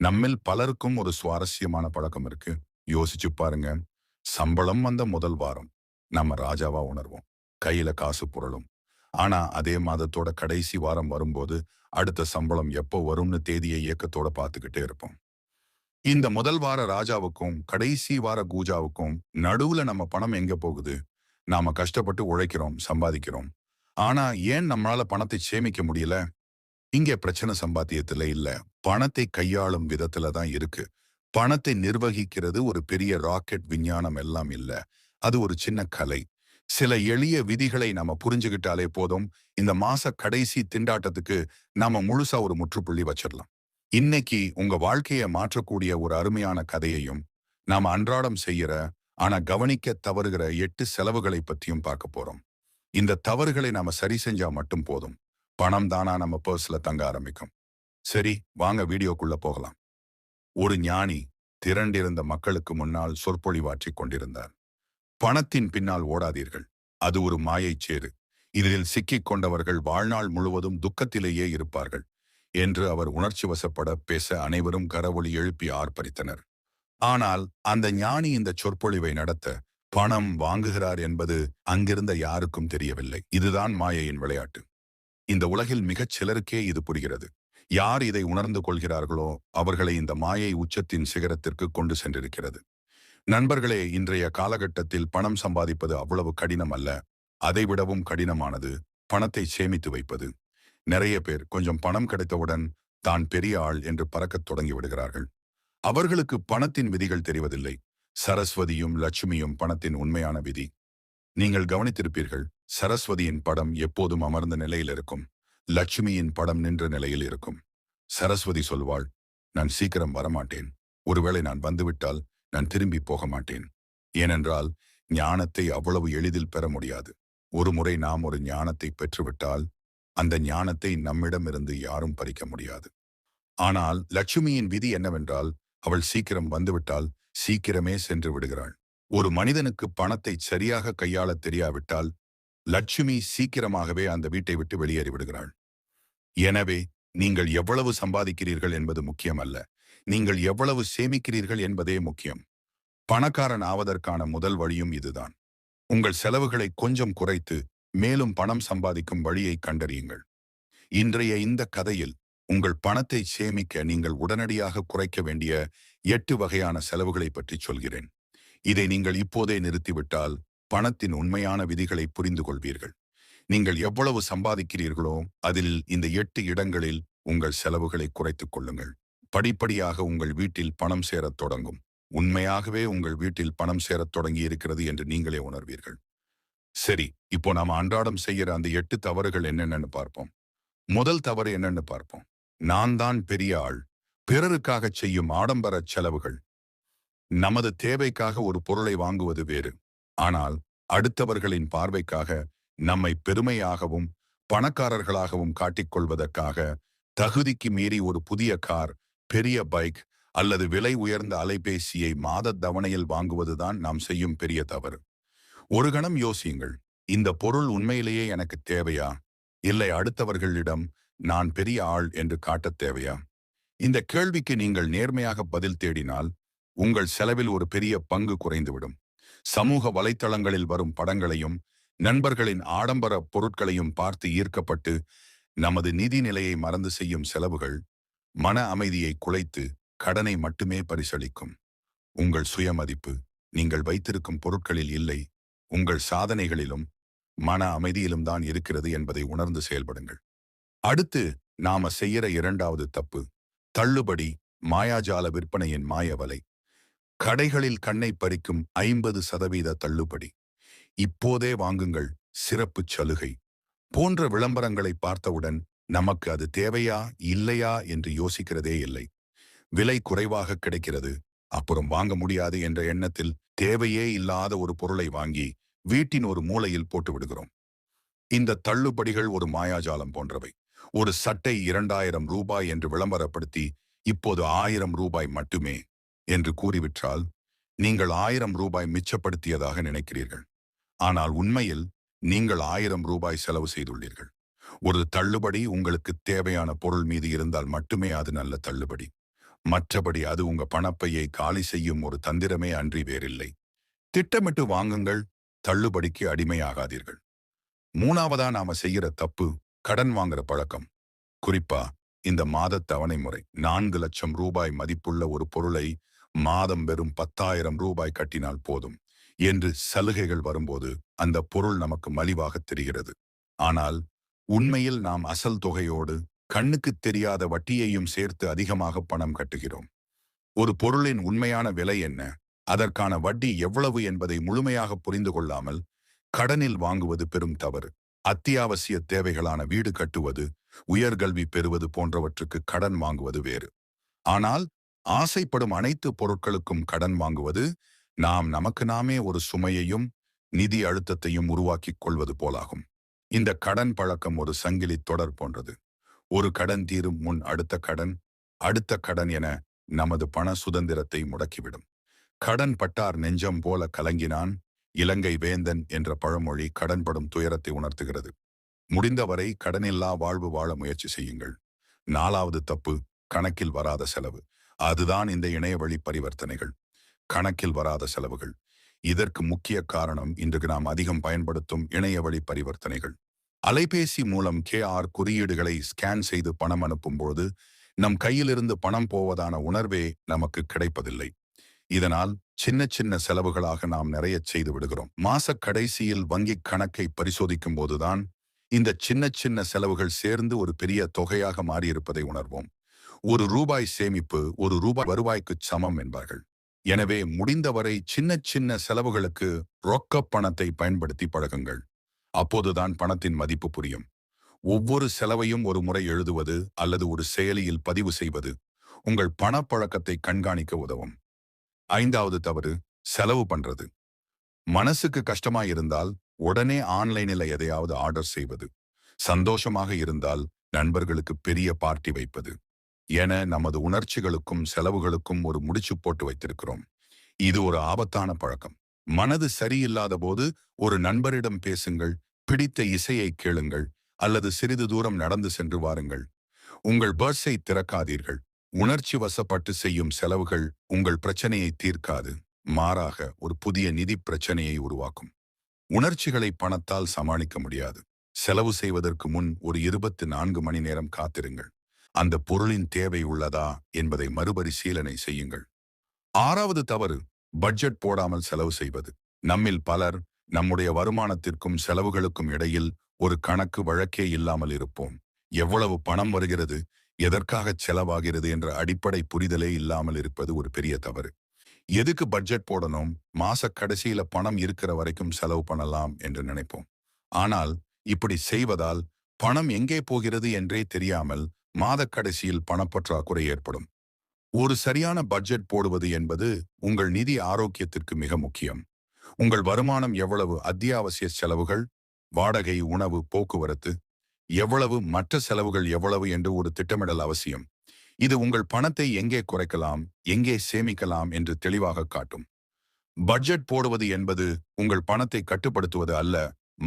நம்மில் பலருக்கும் ஒரு சுவாரஸ்யமான பழக்கம் இருக்கு. யோசிச்சு பாருங்க. சம்பளம் வந்த முதல் வாரம் நம்ம ராஜாவா உணர்வோம். கையில காசு புரளும். ஆனா அதே மாதத்தோட கடைசி வாரம் வரும்போது அடுத்த சம்பளம் எப்போ வரும்னு தேதியை இயக்கத்தோட பார்த்துக்கிட்டே இருப்போம். இந்த முதல் வார ராஜாவுக்கும் கடைசி வார கூஜாவுக்கும் நடுவுல நம்ம பணம் எங்க போகுது? நாம கஷ்டப்பட்டு உழைக்கிறோம் சம்பாதிக்கிறோம். ஆனா ஏன் நம்மளால பணத்தை சேமிக்க முடியல? இங்கே பிரச்சனை சம்பாத்தியத்துல இல்ல. பணத்தை கையாளும் விதத்துல தான் இருக்கு. பணத்தை நிர்வகிக்கிறது ஒரு பெரிய ராக்கெட் விஞ்ஞானம் எல்லாம் இல்ல. அது ஒரு சின்ன கலை. சில எளிய விதிகளை நாம புரிஞ்சுகிட்டாலே போதும். இந்த மாச கடைசி திண்டாட்டத்துக்கு நாம முழுசா ஒரு முற்றுப்புள்ளி வச்சிடலாம் இன்னைக்கு உங்க வாழ்க்கையை மாற்றக்கூடிய ஒரு அருமையான கதையையும் நாம அன்றாடம் செய்யற ஆனா கவனிக்க தவறுகிற எட்டு செலவுகளை பத்தியும் பார்க்க போறோம். இந்த தவறுகளை நாம சரி செஞ்சா மட்டும் போதும். பணம் தானா நம்ம பர்ஸ்ல தங்க ஆரம்பிக்கும். சரி வாங்க வீடியோக்குள்ள போகலாம். ஒரு ஞானி திரண்டிருந்த மக்களுக்கு முன்னால் சொற்பொழிவாற்றிக் கொண்டிருந்தார். பணத்தின் பின்னால் ஓடாதீர்கள். அது ஒரு மாயைச் சேரு இதில் சிக்கிக் கொண்டவர்கள் வாழ்நாள் முழுவதும் துக்கத்திலேயே இருப்பார்கள் என்று அவர் உணர்ச்சி வசப்பட பேச அனைவரும் கரவொலி எழுப்பி ஆர்ப்பரித்தனர். ஆனால் அந்த ஞானி இந்த சொற்பொழிவை நடத்த பணம் வாங்குகிறார் என்பது அங்கிருந்த யாருக்கும் தெரியவில்லை. இதுதான் மாயையின் விளையாட்டு. இந்த உலகில் மிகச் சிலருக்கே இது புரிகிறது. யார் இதை உணர்ந்து கொள்கிறார்களோ அவர்களை இந்த மாயை உச்சத்தின் சிகரத்திற்கு கொண்டு சென்றிருக்கிறது. நண்பர்களே இன்றைய காலகட்டத்தில் பணம் சம்பாதிப்பது அவ்வளவு கடினம் அல்ல. அதைவிடவும் கடினமானது பணத்தை சேமித்து வைப்பது. நிறைய பேர் கொஞ்சம் பணம் கிடைத்தவுடன் தான் பெரிய ஆள் என்று பறக்கத் தொடங்கி விடுகிறார்கள். அவர்களுக்கு பணத்தின் விதிகள் தெரிவதில்லை. சரஸ்வதியும் லட்சுமியும் பணத்தின் உண்மையான விதி. நீங்கள் கவனித்திருப்பீர்கள் சரஸ்வதியின் படம் எப்போதும் அமர்ந்த நிலையில் இருக்கும். லட்சுமியின் படம் நின்ற நிலையில் இருக்கும். சரஸ்வதி சொல்வாள் நான் சீக்கிரம் வரமாட்டேன். ஒருவேளை நான் வந்துவிட்டால் நான் திரும்பி போக மாட்டேன். ஏனென்றால் ஞானத்தை அவ்வளவு எளிதில் பெற முடியாது. ஒரு முறை நாம் ஒரு ஞானத்தை பெற்றுவிட்டால் அந்த ஞானத்தை நம்மிடமிருந்து யாரும் பறிக்க முடியாது. ஆனால் லட்சுமியின் விதி என்னவென்றால் அவள் சீக்கிரம் வந்துவிட்டால் சீக்கிரமே சென்று விடுகிறாள். ஒரு மனிதனுக்கு பணத்தை சரியாக கையாள தெரியாவிட்டால் லட்சுமி சீக்கிரமாகவே அந்த வீட்டை விட்டு வெளியேறிவிடுகிறாள் எனவே நீங்கள் எவ்வளவு சம்பாதிக்கிறீர்கள் என்பது முக்கியமல்ல. நீங்கள் எவ்வளவு சேமிக்கிறீர்கள் என்பதே முக்கியம். பணக்காரன் ஆவதற்கான முதல் வழியும் இதுதான். உங்கள் செலவுகளை கொஞ்சம் குறைத்து மேலும் பணம் சம்பாதிக்கும் வழியை கண்டறியுங்கள். இன்றைய இந்த கதையில் உங்கள் பணத்தை சேமிக்க நீங்கள் உடனடியாக குறைக்க வேண்டிய எட்டு வகையான செலவுகளை பற்றி சொல்கிறேன். இதை நீங்கள் இப்போதே நிறுத்திவிட்டால் பணத்தின் உண்மையான விதிகளை புரிந்து கொள்வீர்கள் நீங்கள் எவ்வளவு சம்பாதிக்கிறீர்களோ அதில் இந்த எட்டு இடங்களில் உங்கள் செலவுகளை குறைத்துக் கொள்ளுங்கள். படிப்படியாக உங்கள் வீட்டில் பணம் சேரத் தொடங்கும். உண்மையாகவே உங்கள் வீட்டில் பணம் சேரத் தொடங்கி இருக்கிறது என்று நீங்களே உணர்வீர்கள். சரி இப்போ நாம் அன்றாடம் செய்யற அந்த எட்டு தவறுகள் என்னென்னு பார்ப்போம். முதல் தவறு என்னன்னு பார்ப்போம். நான் தான் பெரிய ஆள். பிறருக்காக செய்யும் ஆடம்பர செலவுகள். நமது தேவைக்காக ஒரு பொருளை வாங்குவது வேறு. ஆனால் அடுத்தவர்களின் பார்வைக்காக நம்மை பெருமையாகவும் பணக்காரர்களாகவும் காட்டிக்கொள்வதற்காக தகுதிக்கு மீறி ஒரு புதிய கார் பெரிய பைக் அல்லது விலை உயர்ந்த அலைபேசியை மாத தவணையில் வாங்குவதுதான் நாம் செய்யும் பெரிய தவறு. ஒரு கணம் யோசியுங்கள். இந்த பொருள் உண்மையிலேயே எனக்கு தேவையா? இல்லை அடுத்தவர்களிடம் நான் பெரிய ஆள் என்று காட்டத் தேவையா? இந்த கேள்விக்கு நீங்கள் நேர்மையாக பதில் தேடினால் உங்கள் செலவில் ஒரு பெரிய பங்கு குறைந்துவிடும். சமூக வலைத்தளங்களில் வரும் படங்களையும் நண்பர்களின் ஆடம்பர பொருட்களையும் பார்த்து ஈர்க்கப்பட்டு நமது நிதி நிலையை மறந்து செய்யும் செலவுகள் மன அமைதியை குலைத்து கடனை மட்டுமே பரிசளிக்கும். உங்கள் சுயமதிப்பு நீங்கள் வைத்திருக்கும் பொருட்களில் இல்லை உங்கள் சாதனைகளிலும் மன அமைதியிலும் தான் இருக்கிறது என்பதை உணர்ந்து செயல்படுங்கள். அடுத்து நாம செய்யற இரண்டாவது தப்பு தள்ளுபடி மாயாஜால விற்பனையின் மாயவலை. கடைகளில் கண்ணை பறிக்கும் ஐம்பது சதவீத தள்ளுபடி. இப்போதே வாங்குங்கள் சிறப்பு சலுகை. போன்ற விளம்பரங்களை பார்த்தவுடன் நமக்கு அது தேவையா இல்லையா என்று யோசிக்கிறதே இல்லை. விலை குறைவாக கிடைக்கிறது. அப்புறம் வாங்க முடியாது என்ற எண்ணத்தில் தேவையே இல்லாத ஒரு பொருளை வாங்கி வீட்டின் ஒரு மூலையில் போட்டு விடுகிறோம். இந்த தள்ளுபடிகள் ஒரு மாயாஜாலம் போன்றவை. ஒரு சட்டை இரண்டாயிரம் ரூபாய் என்று விளம்பரப்படுத்தி இப்போது ஆயிரம் ரூபாய் மட்டுமே என்று கூறிவிட்டால் நீங்கள் ஆயிரம் ரூபாய் மிச்சப்படுத்தியதாக நினைக்கிறீர்கள். ஆனால் உண்மையில் நீங்கள் ஆயிரம் ரூபாய் செலவு செய்துள்ளீர்கள். ஒரு தள்ளுபடி உங்களுக்கு தேவையான பொருள் மீது இருந்தால் மட்டுமே அது நல்ல தள்ளுபடி. மற்றபடி அது உங்க பணப்பையை காலி செய்யும் ஒரு தந்திரமே அன்றி வேறில்லை. திட்டமிட்டு வாங்குங்கள் தள்ளுபடிக்கு அடிமையாகாதீர்கள். மூணாவதா நாம செய்யற தப்பு கடன் வாங்குற பழக்கம். குறிப்பா இந்த மாத தவணை முறை நான்கு லட்சம் ரூபாய் மதிப்புள்ள ஒரு பொருளை மாதம் வெறும் பத்தாயிரம் ரூபாய் கட்டினால் போதும் என்று சலுகைகள் வரும்போது அந்த பொருள் நமக்கு மலிவாக தெரிகிறது. ஆனால் உண்மையில் நாம் அசல் தொகையோடு கண்ணுக்கு தெரியாத வட்டியையும் சேர்த்து அதிகமாக பணம் கட்டுகிறோம். ஒரு பொருளின் உண்மையான விலை என்ன? அதற்கான வட்டி எவ்வளவு என்பதை முழுமையாக புரிந்து கொள்ளாமல் கடனில் வாங்குவது பெரும் தவறு. அத்தியாவசிய தேவைகளான வீடு கட்டுவது உயர்கல்வி பெறுவது போன்றவற்றுக்கு கடன் வாங்குவது வேறு. ஆனால் ஆசைப்படும் அனைத்து பொருட்களுக்கும் கடன் வாங்குவது நாம் நமக்கு நாமே ஒரு சுமையையும் நிதி அழுத்தத்தையும் உருவாக்கிக் கொள்வது போலாகும். இந்த கடன் பழக்கம் ஒரு சங்கிலி தொடர் போன்றது. ஒரு கடன் தீரும் முன் அடுத்த கடன் அடுத்த கடன் என நமது பண சுதந்திரத்தை முடக்கிவிடும். கடன் பட்டார் நெஞ்சம் போல கலங்கினான் இலங்கை வேந்தன் என்ற பழமொழி கடன்படும் துயரத்தை உணர்த்துகிறது. முடிந்தவரை கடனில்லா வாழ்வு வாழ முயற்சி செய்யுங்கள். நாலாவது தப்பு கணக்கில் வராத செலவு. அதுதான் இந்த இணையவழி பரிவர்த்தனைகள் கணக்கில் வராத செலவுகள். இதற்கு முக்கிய காரணம் இன்றைக்கு நாம் அதிகம் பயன்படுத்தும் இணையவழி பரிவர்த்தனைகள். அலைபேசி மூலம் கே ஆர் குறியீடுகளை ஸ்கேன் செய்து பணம் அனுப்பும்போது நம் கையிலிருந்து பணம் போவதான உணர்வே நமக்கு கிடைப்பதில்லை. இதனால் சின்ன சின்ன செலவுகளாக நாம் நிறைய செய்து விடுகிறோம். மாச கடைசியில் வங்கிக் கணக்கை பரிசோதிக்கும் போதுதான் இந்த சின்ன சின்ன செலவுகள் சேர்ந்து ஒரு பெரிய தொகையாக மாறியிருப்பதை உணர்வோம். ஒரு ரூபாய் சேமிப்பு ஒரு ரூபாய் வருவாய்க்கு சமம் என்பார்கள். எனவே முடிந்தவரை சின்ன சின்ன செலவுகளுக்கு ரொக்க பணத்தை பயன்படுத்தி பழகுங்கள். அப்போதுதான் பணத்தின் மதிப்பு புரியும். ஒவ்வொரு செலவையும் ஒரு முறை எழுதுவது அல்லது ஒரு செயலியில் பதிவு செய்வது உங்கள் பணப்பழக்கத்தை கண்காணிக்க உதவும். ஐந்தாவது தவறு செலவு பண்றது. மனசுக்கு கஷ்டமா இருந்தால் உடனே ஆன்லைனில் எதையாவது ஆர்டர் செய்வது. சந்தோஷமாக இருந்தால் நண்பர்களுக்கு பெரிய பார்ட்டி வைப்பது. என நமது உணர்ச்சிகளுக்கும் செலவுகளுக்கும் ஒரு முடிச்சு போட்டு வைத்திருக்கிறோம். இது ஒரு ஆபத்தான பழக்கம். மனது சரியில்லாத போது ஒரு நண்பரிடம் பேசுங்கள் பிடித்த இசையை கேளுங்கள் அல்லது சிறிது தூரம் நடந்து சென்று வாருங்கள். உங்கள் பர்ஸை திறக்காதீர்கள். உணர்ச்சி வசப்பட்டு செய்யும் செலவுகள் உங்கள் பிரச்சனையை தீர்க்காது. மாறாக ஒரு புதிய நிதி பிரச்சனையை உருவாக்கும். உணர்ச்சிகளை பணத்தால் சமாளிக்க முடியாது. செலவு செய்வதற்கு முன் ஒரு இருபத்தி நான்கு மணி நேரம் காத்திருங்கள். அந்த பொருளின் தேவை உள்ளதா என்பதை மறுபரிசீலனை செய்யுங்கள். ஆறாவது தவறு பட்ஜெட் போடாமல் செலவு செய்வது. நம்மில் பலர் நம்முடைய வருமானத்திற்கும் செலவுகளுக்கும் இடையில் ஒரு கணக்கு வழக்கே இல்லாமல் இருப்போம். எவ்வளவு பணம் வருகிறது எதற்காக செலவாகிறது என்ற அடிப்படை புரிதலே இல்லாமல் இருப்பது ஒரு பெரிய தவறு. எதுக்கு பட்ஜெட் போடணும் மாச கடைசியில பணம் இருக்கிற வரைக்கும் செலவு பண்ணலாம் என்று நினைப்போம். ஆனால் இப்படி செய்வதால் பணம் எங்கே போகிறது என்றே தெரியாமல் மாதக்கடைசியில் பணப்பற்றாக்குறை ஏற்படும். ஒரு சரியான பட்ஜெட் போடுவது என்பது உங்கள் நிதி ஆரோக்கியத்திற்கு மிக முக்கியம். உங்கள் வருமானம் எவ்வளவு அத்தியாவசிய செலவுகள் வாடகை உணவு போக்குவரத்து எவ்வளவு மற்ற செலவுகள் எவ்வளவு என்று ஒரு திட்டமிடல் அவசியம். இது உங்கள் பணத்தை எங்கே குறைக்கலாம் எங்கே சேமிக்கலாம் என்று தெளிவாக காட்டும். பட்ஜெட் போடுவது என்பது உங்கள் பணத்தை கட்டுப்படுத்துவது அல்ல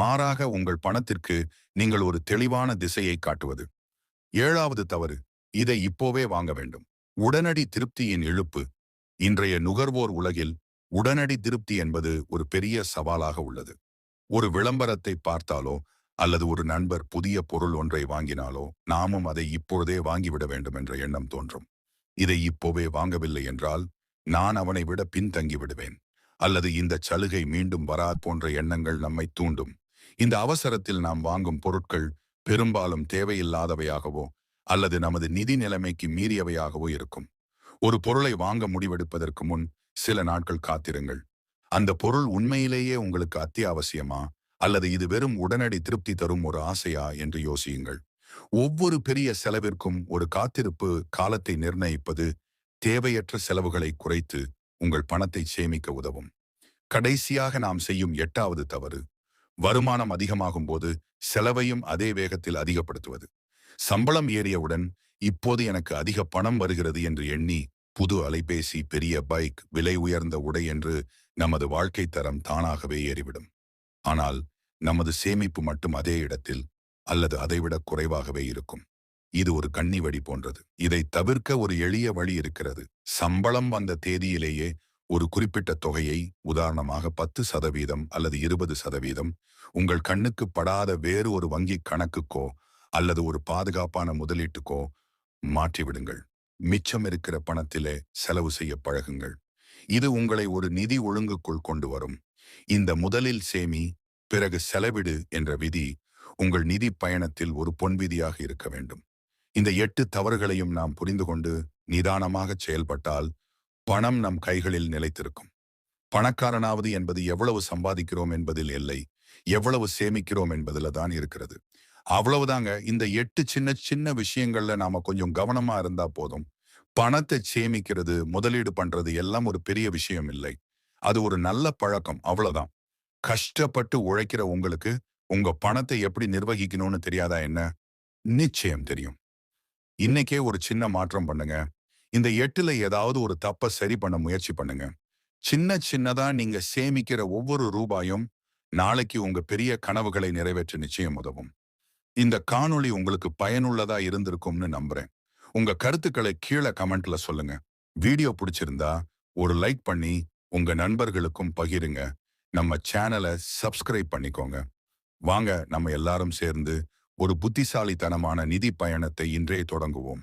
மாறாக உங்கள் பணத்திற்கு நீங்கள் ஒரு தெளிவான திசையை காட்டுவது. ஏழாவது தவறு இதை இப்போவே வாங்க வேண்டும். உடனடி திருப்தியின் இழுப்பு. இன்றைய நுகர்வோர் உலகில் உடனடி திருப்தி என்பது ஒரு பெரிய சவாலாக உள்ளது. ஒரு விளம்பரத்தை பார்த்தாலோ அல்லது ஒரு நண்பர் புதிய பொருள் ஒன்றை வாங்கினாலோ நாமும் அதை இப்பொழுதே வாங்கிவிட வேண்டும் என்ற எண்ணம் தோன்றும். இதை இப்போவே வாங்கவில்லை என்றால் நான் அவனை விட பின்தங்கி விடுவேன். அல்லது இந்த சலுகை மீண்டும் வரா போன்ற எண்ணங்கள் நம்மை தூண்டும். இந்த அவசரத்தில் நாம் வாங்கும் பொருட்கள் பெரும்பாலும் தேவையில்லாதவையாகவோ அல்லது நமது நிதி நிலைமைக்கு மீறியவையாகவோ இருக்கும். ஒரு பொருளை வாங்க முடிவெடுப்பதற்கு முன் சில நாட்கள் காத்திருங்கள். அந்த பொருள் உண்மையிலேயே உங்களுக்கு அத்தியாவசியமா? அல்லது இது வெறும் உடனடி திருப்தி தரும் ஒரு ஆசையா? என்று யோசியுங்கள். ஒவ்வொரு பெரிய செலவிற்கும் ஒரு காத்திருப்பு காலத்தை நிர்ணயிப்பது தேவையற்ற செலவுகளை குறைத்து உங்கள் பணத்தை சேமிக்க உதவும். கடைசியாக நாம் செய்யும் எட்டாவது தவறு வருமானம் அதிகமாகும் போது செலவையும் அதே வேகத்தில் அதிகப்படுத்துவது. சம்பளம் ஏறியவுடன் இப்போது எனக்கு அதிக பணம் வருகிறது என்று எண்ணி புது அலைபேசி பெரிய பைக் விலை உயர்ந்த உடை என்று நமது வாழ்க்கை தரம் தானாகவே ஏறிவிடும். ஆனால் நமது சேமிப்பு மட்டும் அதே இடத்தில் அல்லது அதைவிட குறைவாகவே இருக்கும். இது ஒரு கண்ணி வடி போன்றது. இதை தவிர்க்க ஒரு எளிய வழி இருக்கிறது. சம்பளம் வந்த தேதியிலேயே ஒரு குறிப்பிட்ட தொகையை உதாரணமாக பத்து சதவீதம் அல்லது இருபது சதவீதம் உங்கள் கண்ணுக்கு படாத வேறு ஒரு வங்கி கணக்குக்கோ அல்லது ஒரு பாதுகாப்பான முதலீட்டுக்கோ மாற்றிவிடுங்கள். மிச்சம் இருக்கிற பணத்திலே செலவு செய்ய பழகுங்கள். இது உங்களை ஒரு நிதி ஒழுங்குக்குள் கொண்டு வரும். இந்த முதலில் சேமி பிறகு செலவிடு என்ற விதி உங்கள் நிதி பயணத்தில் ஒரு பொன் விதியாக இருக்க வேண்டும். இந்த எட்டு தவறுகளையும் நாம் புரிந்து கொண்டு நிதானமாக செயல்பட்டால் பணம் நம் கைகளில் நிலைத்திருக்கும். பணக்காரனாவது என்பது எவ்வளவு சம்பாதிக்கிறோம் என்பதில் இல்லை. எவ்வளவு சேமிக்கிறோம் என்பதில் தான் இருக்கிறது. அவ்வளவுதாங்க. இந்த எட்டு சின்ன சின்ன விஷயங்கள்ல நாம கொஞ்சம் கவனமா இருந்தா போதும். பணத்தை சேமிக்கிறது முதலீடு பண்றது எல்லாம் ஒரு பெரிய விஷயம் இல்லை. அது ஒரு நல்ல பழக்கம். அவ்வளவுதான். கஷ்டப்பட்டு உழைக்கிற உங்களுக்கு உங்க பணத்தை எப்படி நிர்வகிக்கணும்னு தெரியாதா என்ன? நிச்சயம் தெரியும். இன்னைக்கே ஒரு சின்ன மாற்றம் பண்ணுங்க. இந்த எட்டுல ஏதாவது ஒரு தப்ப சரி பண்ண முயற்சி பண்ணுங்க. சின்ன சின்னதா நீங்க சேமிக்கிற ஒவ்வொரு ரூபாயும் நாளைக்கு உங்க பெரிய கனவுகளை நிறைவேற்ற நிச்சயம் உதவும். இந்த காணொளி உங்களுக்கு பயனுள்ளதா இருந்திருக்கும்னு நம்புறேன். உங்க கருத்துக்களை கீழே கமெண்ட்ல சொல்லுங்க. வீடியோ பிடிச்சிருந்தா ஒரு லைக் பண்ணி உங்க நண்பர்களுக்கும் பகிருங்க. நம்ம சேனலை சப்ஸ்கிரைப் பண்ணிக்கோங்க. வாங்க நம்ம எல்லாரும் சேர்ந்து ஒரு புத்திசாலித்தனமான நிதி பயணத்தை இன்றே தொடங்குவோம்.